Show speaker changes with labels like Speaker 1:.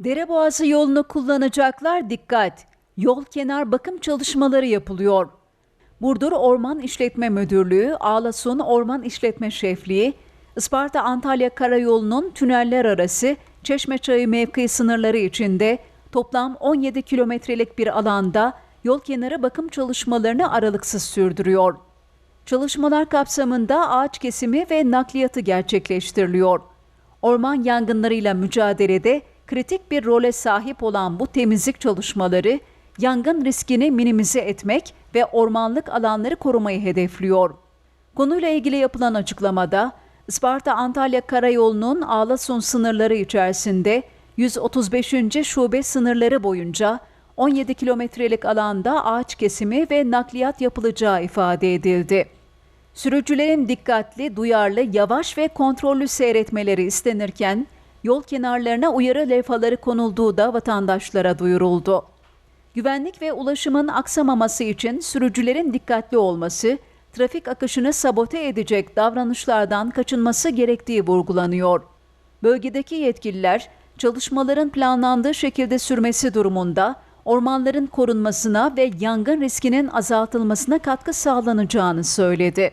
Speaker 1: Dereboğazı yolunu kullanacaklar dikkat. Yol kenar bakım çalışmaları yapılıyor. Burdur Orman İşletme Müdürlüğü, Ağlasun Orman İşletme Şefliği, Isparta Antalya Karayolu'nun tüneller arası Çeşmeçayı mevki sınırları içinde toplam 17 kilometrelik bir alanda yol kenarı bakım çalışmalarını aralıksız sürdürüyor. Çalışmalar kapsamında ağaç kesimi ve nakliyatı gerçekleştiriliyor. Orman yangınlarıyla mücadelede kritik bir role sahip olan bu temizlik çalışmaları yangın riskini minimize etmek ve ormanlık alanları korumayı hedefliyor. Konuyla ilgili yapılan açıklamada Isparta-Antalya Karayolu'nun Ağlasun sınırları içerisinde 135. şube sınırları boyunca 17 kilometrelik alanda ağaç kesimi ve nakliyat yapılacağı ifade edildi. Sürücülerin dikkatli, duyarlı, yavaş ve kontrollü seyretmeleri istenirken yol kenarlarına uyarı levhaları konulduğu da vatandaşlara duyuruldu. Güvenlik ve ulaşımın aksamaması için sürücülerin dikkatli olması, trafik akışını sabote edecek davranışlardan kaçınması gerektiği vurgulanıyor. Bölgedeki yetkililer çalışmaların planlandığı şekilde sürmesi durumunda ormanların korunmasına ve yangın riskinin azaltılmasına katkı sağlanacağını söyledi.